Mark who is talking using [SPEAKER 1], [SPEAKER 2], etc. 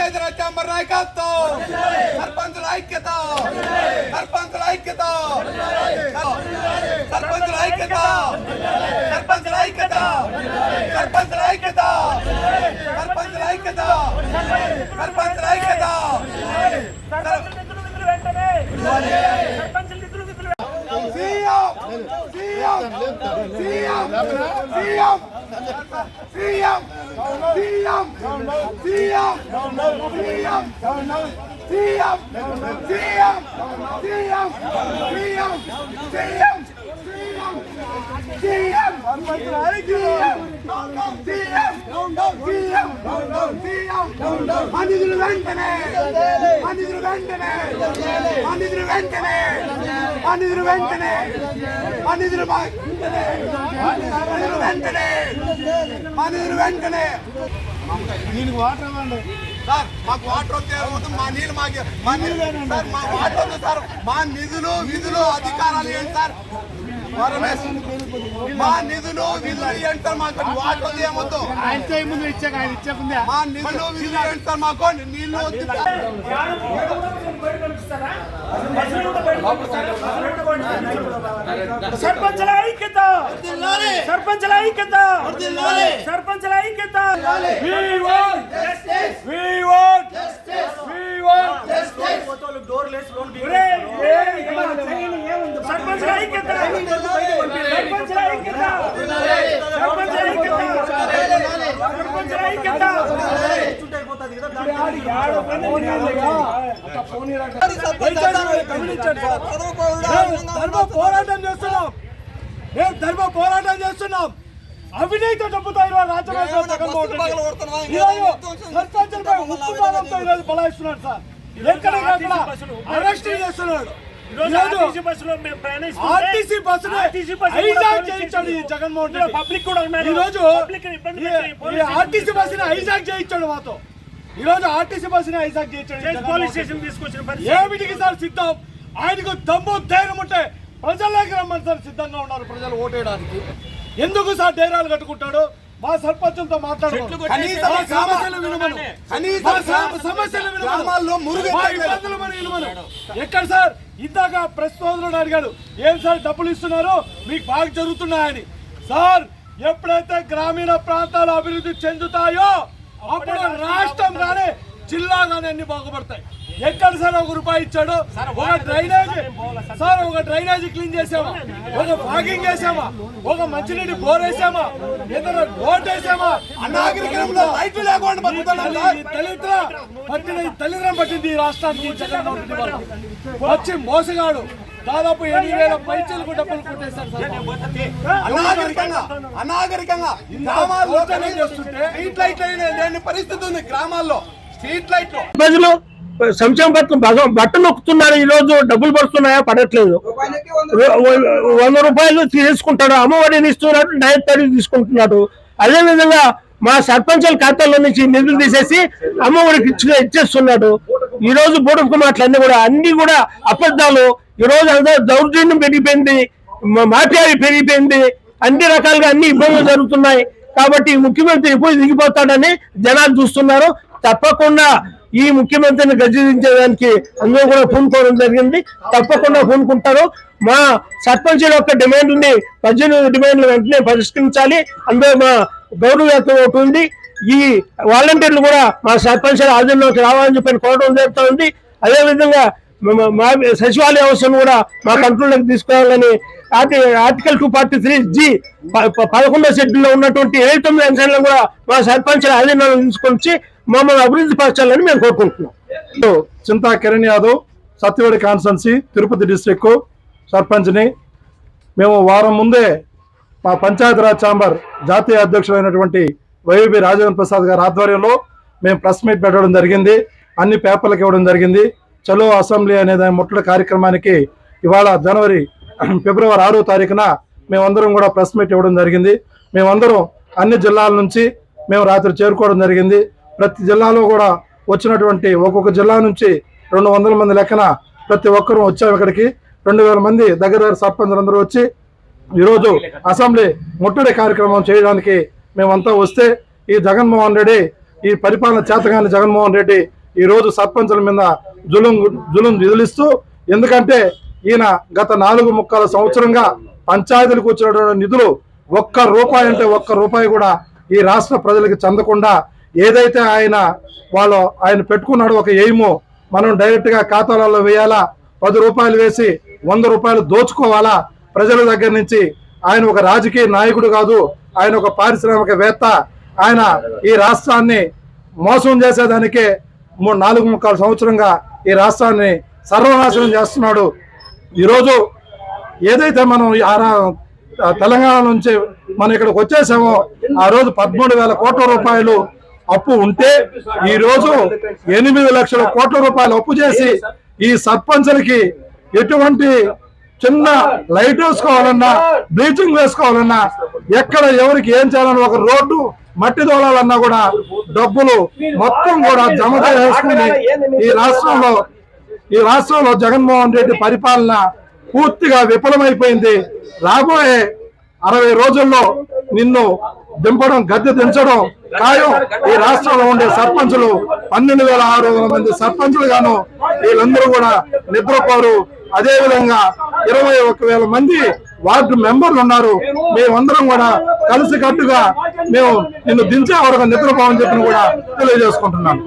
[SPEAKER 1] నాయకత్వం. సర్పంచుల ఐక్యత. సర్పంచుల ఐక్యత. సర్పంచుల ఐక్యత. సర్పంచుల ఐక్యత. సర్పంచుల ఐక్యత. Siam! Siam! Siam! Siam! Siam! Siam! Siam! Siam! Siam! Siam! Siam! మనిషులు వెంటనే మనిషులు వెంటనే మనిషులు వెంటనే మనిషులు వెంటనే మనిషులు వెంటనే మనిషులు వెంటనే మనిషులు వెంటనే
[SPEAKER 2] దీనికి వాటర్ ఇవ్వండి.
[SPEAKER 1] సార్ మాకు వాటర్ వస్తే మా నీళ్ళు మాకు మా నీళ్ళు సార్ మా వాటర్ వద్దు సార్. మా నిధులు విధులు అధికారాలు ఏంటి సార్? మా నిధులు విధులు ఎంటారు మాకు. వాటర్ ఏమొద్దు.
[SPEAKER 2] ముందు ఇచ్చాక ఆయన ఇచ్చకుందే
[SPEAKER 1] మా నిధులు విధులు ఎంటారు మాకు. నీళ్ళు
[SPEAKER 3] సర్పంచుల ఐక్యత. సర్పంచుల ఐక్యత. సర్పంచుల ఐక్యత. వి వాంట్ ధర్మ పోరాటం చేస్తున్నాం. మేము ధర్మ పోరాటం చేస్తున్నాం. అవినీతి డబ్బుతో ఈరోజు రాజ్యసభ జగన్మోహన్ రెడ్డి ఈరోజు సర్పంచులపై ఉప్పు బాధంతో ఈరోజు బలాయిస్తున్నాడు సార్. ఎక్కడ అరెస్ట్ చేస్తున్నాడు. జగన్మోహన్ రెడ్డి. పబ్లిక్ కూడా ఈ రోజు ఆర్టీసీ బస్సుని హైజాక్ చేయించాడు మాతో. ఈ రోజు ఆర్టీసీ బస్సుని చేయించాడు పోలీస్ స్టేషన్ తీసుకొచ్చిన ఏమిటికి సార్ సిద్ధం? ఆయనకు దమ్ము ధైర్యం ఉంటే ప్రజల్లోకి రమ్మని సార్ సిద్ధంగా ఉన్నారు ప్రజలు ఓటేయడానికి. ఎందుకు సార్ ధైర్యాలు కట్టుకుంటాడు? మా సర్పంచులతో మాట్లాడు
[SPEAKER 1] కనీసం
[SPEAKER 3] మా సమస్యలు వినమను.
[SPEAKER 1] కనీసం
[SPEAKER 3] మా సమ- సమస్యలు వినమను.
[SPEAKER 1] గ్రామాల్లో మురుగు
[SPEAKER 3] మా
[SPEAKER 1] ఎత్తలేదు.
[SPEAKER 3] ఇబ్బందులు మనం వినమను. ఎక్కడ సార్? ఇందాక ప్రెస్ సోదరుడు అడిగాడు ఏం సార్ డబ్బులు ఇస్తున్నారు? మీకు బాగా జరుగుతున్నాయని. సార్ ఎప్పుడైతే గ్రామీణ ప్రాంతాలు అభివృద్ధి చెందుతాయో అప్పుడు రాష్ట్రం కానీ జిల్లా కానీ అన్ని బాగుపడతాయి. ఎక్కడ సార్ ఒక రూపాయి ఇచ్చాడు? ఒక డ్రైనేజ్ సార్ ఒక డ్రైనేజ్ క్లీన్ చేసామా? ఒక ఫాగింగ్ చేసామా ఒక మంచినీటి బోర్ వేసామా? ఏదైనా రోడ్ వేసామా?
[SPEAKER 1] అనాగరికంలో లైట్లు లేకుండా
[SPEAKER 3] పట్టిన దళితులం పట్టింది ఈ రాష్ట్రానికి. వచ్చి మోసగాడు. దాదాపు ఎనిమిది వేల పైచలకు డబ్బులు కొట్టేశారు సార్.
[SPEAKER 1] అనాగరికంగా అనాగరికంగా గ్రామాల్లో
[SPEAKER 3] దౌర్జన్యం చేస్తుంటే
[SPEAKER 1] స్ట్రీట్ లైట్లు లేని పరిస్థితి ఉంది గ్రామాల్లో. స్ట్రీట్ లైట్లు.
[SPEAKER 4] ప్రజలు సంక్షేమ పథకం బగ- బట్ట నొక్కుతున్నారు. ఈ రోజు డబ్బులు పడుతున్నాయా? పడట్లేదు. వంద రూపాయలు తీసుకుంటాడు. అమ్మఒడిని ఇస్తున్నాడు నైన్ తారీఖు తీసుకుంటున్నాడు. అదే విధంగా మా సర్పంచుల ఖాతాలో నుంచి నిధులు తీసేసి అమ్మఒడికి ఇచ్చి ఇచ్చేస్తున్నాడు. ఈ రోజు బూడపు మాటలు కూడా అన్ని కూడా అబద్ధాలు. ఈ రోజు అంతా దౌర్జన్యం పెరిగిపోయింది మా- మాఫియా పెరిగిపోయింది. అన్ని రకాలుగా అన్ని ఇబ్బందులు జరుగుతున్నాయి. కాబట్టి ముఖ్యమంత్రి ఎప్పుడు దిగిపోతాడని జనాలు చూస్తున్నారు. తప్పకుండా ఈ ముఖ్యమంత్రిని గర్జించడానికి అందరూ కూడా పూనుకోవడం జరిగింది. తప్పకుండా పూనుకుంటారు. మా సర్పంచ్ యొక్క డిమాండ్ని పద్దెనిమిది డిమాండ్లు వెంటనే పరిష్కరించాలి. అందులో మా గౌరవ ఒకటి ఉంది. ఈ వాలంటీర్లు కూడా మా సర్పంచ్ ఆధీనంలోకి రావాలని చెప్పి కోరడం జరుగుతూ ఉంది. అదేవిధంగా మా- మా సచివాలయ అవసరం కూడా మా కంట్రోల్లోకి తీసుకురావాలని arti- article two forty three G పదకొండో షెడ్యూల్లో ఉన్నటువంటి ఏడు తొమ్మిది అంశాలను కూడా మా సర్పంచ్ ఆధీనంలో తీసుకొచ్చి మమ్మల్ని అభివృద్ధి పరచాలని మేము కోరుకుంటున్నాం.
[SPEAKER 2] చింతా కిరణ్ యాదవ్ సత్యవేడి కాన్స్టన్సీ తిరుపతి డిస్టిక్ సర్పంచ్ని మేము వారం ముందే మా పంచాయతీరాజ్ ఛాంబర్ జాతీయ అధ్యక్షుడైనటువంటి వైవిపి రాజేంద్ర ప్రసాద్ గారి ఆధ్వర్యంలో మేము ప్రెస్ మీట్ పెట్టడం జరిగింది. అన్ని పేపర్లకు ఇవ్వడం జరిగింది. చలో అసెంబ్లీ అనే దాని ముట్టడి కార్యక్రమానికి ఇవాళ జనవరి ఫిబ్రవరి ఆరో తారీఖున మేమందరం కూడా ప్రెస్ మీట్ ఇవ్వడం జరిగింది. మేమందరం అన్ని జిల్లాల నుంచి మేము రాత్రి చేరుకోవడం జరిగింది. ప్రతి జిల్లాలో కూడా వచ్చినటువంటి ఒక్కొక్క జిల్లా నుంచి రెండు వందల మంది లెక్కన ప్రతి ఒక్కరూ వచ్చాము ఇక్కడికి. రెండు వేల మంది దగ్గర దగ్గర సర్పంచులు అందరూ వచ్చి ఈరోజు అసెంబ్లీ ముట్టడి కార్యక్రమం చేయడానికి మేమంతా వస్తే ఈ జగన్మోహన్ రెడ్డి ఈ పరిపాలన చేతగాని జగన్మోహన్ రెడ్డి ఈ రోజు సర్పంచుల మీద జులుం జులుం విదిలిస్తూ ఎందుకంటే ఈయన గత నాలుగు ముక్కల సంవత్సరంగా పంచాయతీలకు వచ్చినటువంటి నిధులు ఒక్క రూపాయి అంటే ఒక్క రూపాయి కూడా ఈ రాష్ట్ర ప్రజలకు చెందకుండా ఏదైతే ఆయన వాళ్ళు ఆయన పెట్టుకున్నాడు ఒక ఎయిము మనం డైరెక్ట్గా ఖాతాలలో వేయాలా? పది రూపాయలు వేసి వంద రూపాయలు దోచుకోవాలా? ప్రజల దగ్గర నుంచి ఆయన ఒక రాజకీయ నాయకుడు కాదు ఆయన ఒక పారిశ్రామికవేత్త ఆయన ఈ రాష్ట్రాన్ని మోసం చేసేదానికే మూడు నాలుగు ముక్కాలు సంవత్సరంగా ఈ రాష్ట్రాన్ని సర్వనాశనం చేస్తున్నాడు. ఈరోజు ఏదైతే మనం ఆరా- తెలంగాణ నుంచి మనం ఇక్కడికి వచ్చేసామో ఆ రోజు పదమూడు వేల కోట్ల రూపాయలు అప్పు ఉంటే ఈ రోజు ఎనిమిది లక్షల కోట్ల రూపాయలు అప్పు చేసి ఈ సర్పంచులకి ఎటువంటి చిన్న లైట్ వేసుకోవాలన్నా బ్లీచింగ్ వేసుకోవాలన్నా ఎక్కడ ఎవరికి ఏం చేయాలన్నా ఒక రోడ్డు మట్టి దోళాలన్నా కూడా డబ్బులు మొత్తం కూడా జమ చేసుకుని ఈ రాష్ట్రంలో ఈ రాష్ట్రంలో జగన్మోహన్ రెడ్డి పరిపాలన పూర్తిగా విఫలమైపోయింది. రాబోయే అరవై రోజుల్లో నిన్ను దింపడం గద్దె దించడం ఖాయం. ఈ రాష్ట్రంలో ఉండే సర్పంచులు పన్నెండు వేల ఆరు వందల మంది సర్పంచులు గాను వీళ్ళందరూ కూడా నిద్రపోరు. అదే విధంగా ఇరవై ఒక వేల మంది వార్డు మెంబర్లు ఉన్నారు. మేమందరం కూడా కలిసికట్టుగా మేము నిన్ను దించే వరకు నిద్రపోవని చెప్పిన కూడా తెలియజేసుకుంటున్నాను